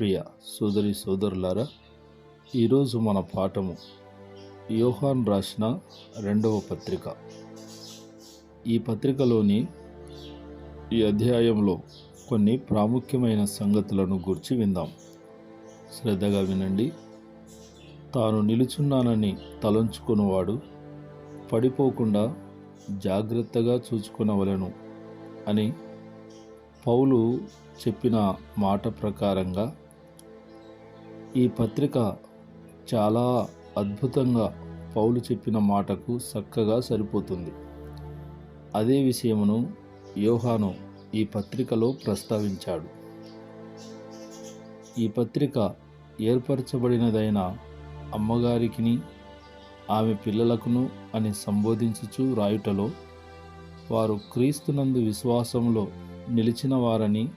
ప్రియ సోదరి సోదరులారా ఈరోజు మన పాఠము యోహాన్ రాసిన రెండవ పత్రిక. ఈ పత్రికలోని ఈ అధ్యాయంలో కొన్ని ప్రాముఖ్యమైన సంగతులను గురించి విందాం. శ్రద్ధగా వినండి. తాను నిలుచున్నానని తలంచుకున్నవాడు పడిపోకుండా జాగ్రత్తగా చూచుకునవలెను అని పౌలు చెప్పిన మాట ప్రకారంగా ఈ పత్రిక చాలా అద్భుతంగా పౌలు చెప్పిన మాటకు చక్కగా సరిపోతుంది. అదే విషయమును యోహాను ఈ పత్రికలో ప్రస్తావించాడు. ఈ పత్రిక ఏర్పరచబడినదైన అమ్మగారికిని ఆమె పిల్లలకును అని సంబోధించుచు రాయుటలో వారు క్రీస్తునందు విశ్వాసంలో నిలిచిన వారని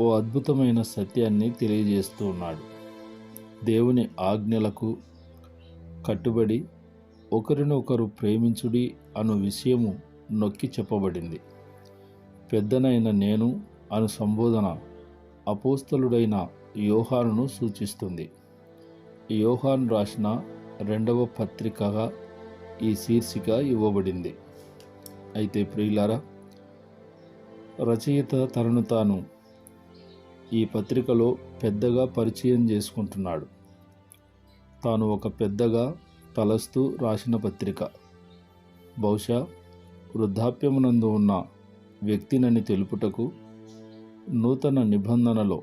ఓ అద్భుతమైన సత్యాన్ని తెలియజేస్తూ ఉన్నాడు. దేవుని ఆజ్ఞలకు కట్టుబడి ఒకరినొకరు ప్రేమించుడి అను విషయము నొక్కి చెప్పబడింది. పెద్దనైన నేను అను సంబోధన అపోస్తలుడైన యోహానును సూచిస్తుంది. యోహాన్ రాసిన రెండవ పత్రికగా ఈ శీర్షిక ఇవ్వబడింది. అయితే ప్రియులారా రచయిత తనను తాను ఈ పత్రికలో పెద్దగా పరిచయం చేసుకుంటున్నాడు. తాను ఒక పెద్దగా తలస్తూ రాసిన పత్రిక. బహుశా వృద్ధాప్యమునందు ఉన్న వ్యక్తినని తెలుపుటకు నూతన నిబంధనలో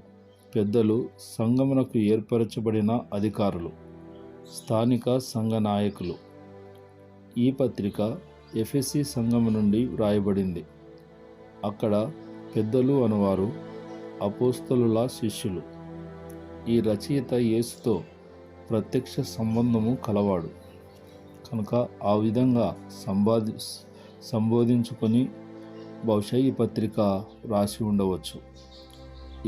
పెద్దలు సంగమునకు ఏర్పరచబడిన అధికారులు స్థానిక సంఘ నాయకులు. ఈ పత్రిక ఎఫ్ఎస్సి సంఘము నుండి వ్రాయబడింది. అక్కడ పెద్దలు అనువారు అపోస్తలుల శిష్యులు. ఈ రచయిత యేసుతో ప్రత్యక్ష సంబంధము కలవాడు. కనుక ఆ విధంగా సంబాధి సంబోధించుకొని బహుశా ఈ పత్రిక రాసి ఉండవచ్చు.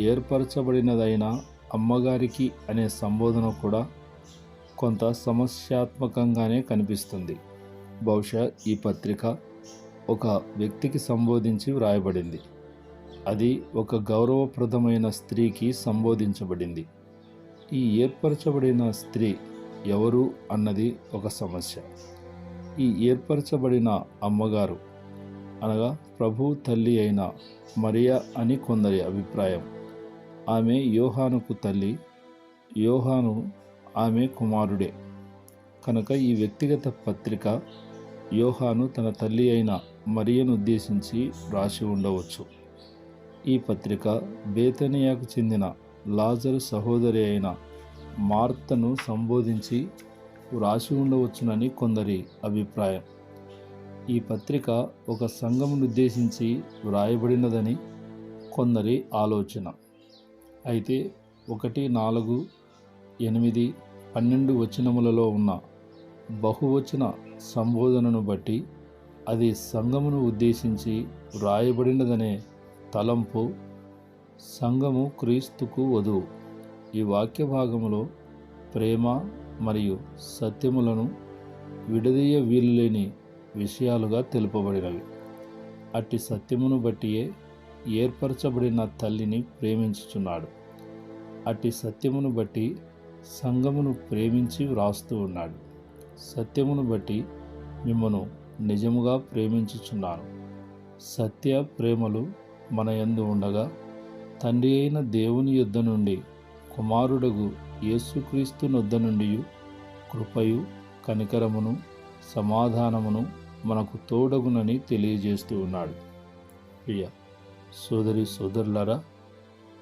ఏర్పరచబడినదైన అమ్మగారికి అనే సంబోధన కూడా కొంత సమస్యాత్మకంగానే కనిపిస్తుంది. బహుశా ఈ పత్రిక ఒక వ్యక్తికి సంబోధించి వ్రాయబడింది. అది ఒక గౌరవప్రదమైన స్త్రీకి సంబోధించబడింది. ఈ ఏర్పరచబడిన స్త్రీ ఎవరు అన్నది ఒక సమస్య. ఈ ఏర్పరచబడిన అమ్మగారు అనగా ప్రభు తల్లి అయిన మరియా అని కొందరి అభిప్రాయం. ఆమె యోహానుకు తల్లి యోహాను ఆమె కుమారుడే. కనుక ఈ వ్యక్తిగత పత్రిక యోహాను తన తల్లి అయిన మరియను ఉద్దేశించి రాసి ఉండవచ్చు. ఈ పత్రిక బేతనియాకు చెందిన లాజరు సహోదరి అయిన మార్తను సంబోధించి వ్రాసి ఉండవచ్చునని కొందరి అభిప్రాయం. ఈ పత్రిక ఒక సంఘమును ఉద్దేశించి వ్రాయబడినదని కొందరి ఆలోచన. అయితే ఒకటి నాలుగు ఎనిమిది పన్నెండు వచనములలో ఉన్న బహువచన సంబోధనను బట్టి అది సంఘమును ఉద్దేశించి వ్రాయబడినదనే తలంపు సంఘము క్రీస్తుకు వధువు. ఈ వాక్య భాగంలో ప్రేమ మరియు సత్యములను విడదీయ వీలులేని విషయాలుగా తెలుపబడినవి. అట్టి సత్యమును బట్టియే ఏర్పరచబడిన తల్లిని ప్రేమించుచున్నాడు. అట్టి సత్యమును బట్టి సంఘమును ప్రేమించి వ్రాస్తూ ఉన్నాడు. సత్యమును బట్టి మిమ్మను నిజముగా ప్రేమించుచున్నాను. సత్య ప్రేమలు మన యందు ఉండగా తండ్రి అయిన దేవుని యుద్ధ నుండి కుమారుడగు యేసుక్రీస్తు నొద్ద నుండి కృపయు కనికరమును సమాధానమును మనకు తోడగునని తెలియజేస్తూ ఉన్నాడు. ప్రియ సోదరి సోదరులారా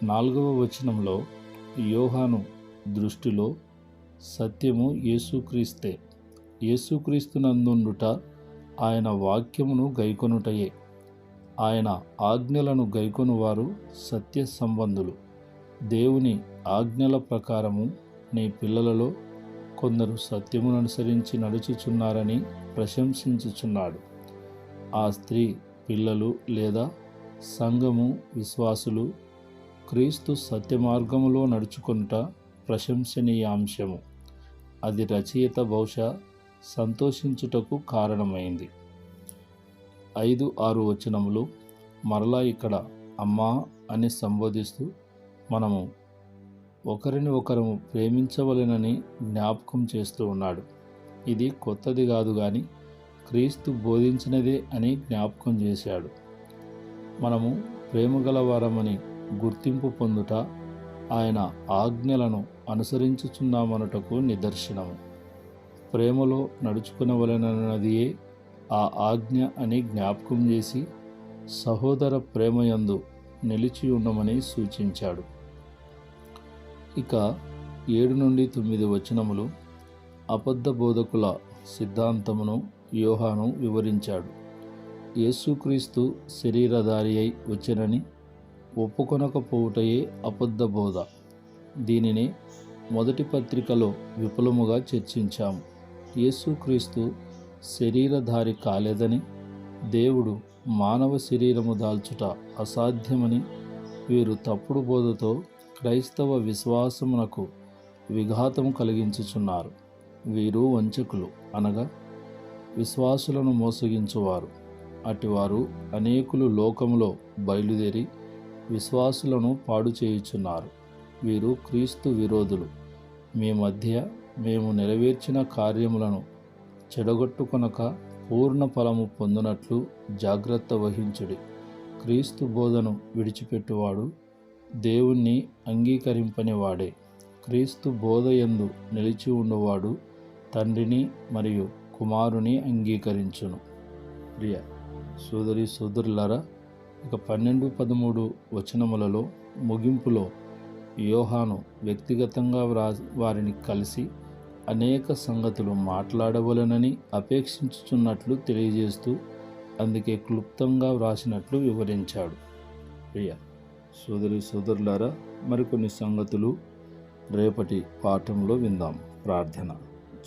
నాలుగవ వచనంలో యోహాను దృష్టిలో సత్యము యేసుక్రీస్తే యేసుక్రీస్తునందుండుట ఆయన వాక్యమును గైకొనుటయే. ఆయన ఆజ్ఞలను గైకొనువారు సత్య సంబంధులు దేవుని ఆజ్ఞల ప్రకారము నీ పిల్లలలో కొందరు సత్యమును అనుసరించి నడుచుచున్నారని ప్రశంసించుచున్నాడు. ఆ స్త్రీ పిల్లలు లేదా సంఘము విశ్వాసులు క్రీస్తు సత్య మార్గములో నడుచుకుంట ప్రశంసనీయాంశము. అది రచయిత బహుశా సంతోషించుటకు కారణమైంది. ఐదు ఆరు వచనములు మరలా ఇక్కడ అమ్మా అని సంబోధిస్తూ మనము ఒకరిని ఒకరము ప్రేమించవలెనని జ్ఞాపకం చేస్తూ ఉన్నాడు. ఇది కొత్తది కాదు కానీ క్రీస్తు బోధించినదే అని జ్ఞాపకం చేశాడు. మనము ప్రేమగల వారమని గుర్తింపు పొందుట ఆయన ఆజ్ఞలను అనుసరించుచున్నామనుటకు నిదర్శనము. ప్రేమలో నడుచుకునవలనన్నదియే ఆ ఆజ్ఞ అని జ్ఞాపకం చేసి సహోదర ప్రేమయందు నిలిచి ఉండమని సూచించాడు. ఇక ఏడు నుండి తొమ్మిది వచనములు అబద్ధ బోధకుల సిద్ధాంతమును యోహాను వివరించాడు. యేసుక్రీస్తు శరీరధారి అయి వచ్చినని ఒప్పుకొనకపోవుటయే అబద్ధ బోధ. దీనిని మొదటి పత్రికలో విపులముగా చర్చించాము. యేసుక్రీస్తు శరీరధారి కాలేదని దేవుడు మానవ శరీరము దాల్చుట అసాధ్యమని వీరు తప్పుడు బోధతో క్రైస్తవ విశ్వాసమునకు విఘాతం కలిగించుచున్నారు. వీరు వంచకులు అనగా విశ్వాసులను మోసగించువారు. అటివారు అనేకులు లోకములో బయలుదేరి విశ్వాసులను పాడు చేయుచున్నారు. వీరు క్రీస్తు విరోధులు. మీ మధ్య మేము నెరవేర్చిన కార్యములను చెడగొట్టుకొనక పూర్ణ ఫలము పొందినట్లు జాగ్రత్త వహించుడి. క్రీస్తు బోధను విడిచిపెట్టువాడు దేవుణ్ణి అంగీకరింపనివాడే. క్రీస్తు బోధయందు నిలిచి ఉండువాడు తండ్రిని మరియు కుమారుని అంగీకరించును. ప్రియ సోదరి సోదరులారా ఇక పన్నెండు పదమూడు వచనములలో ముగింపులో యోహాను వ్యక్తిగతంగా వ్రా వారిని కలిసి అనేక సంగతులు మాట్లాడవలనని అపేక్షించుచున్నట్లు తెలియజేస్తూ అందుకే క్లుప్తంగా వ్రాసినట్లు వివరించాడు. ప్రియ సోదరి సోదరులారా మరికొన్ని సంగతులు రేపటి పాఠంలో విందాం. ప్రార్థన.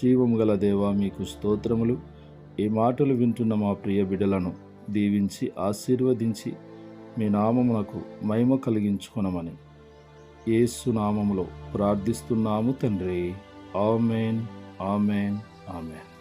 జీవము గల దేవా మీకు స్తోత్రములు. ఈ మాటలు వింటున్న మా ప్రియ బిడలను దీవించి ఆశీర్వదించి మీ నామమునకు మహిమ కలిగించుకొనమని. ఏసు నామములో ప్రార్థిస్తున్నాము తండ్రి. Amen, Amen, Amen.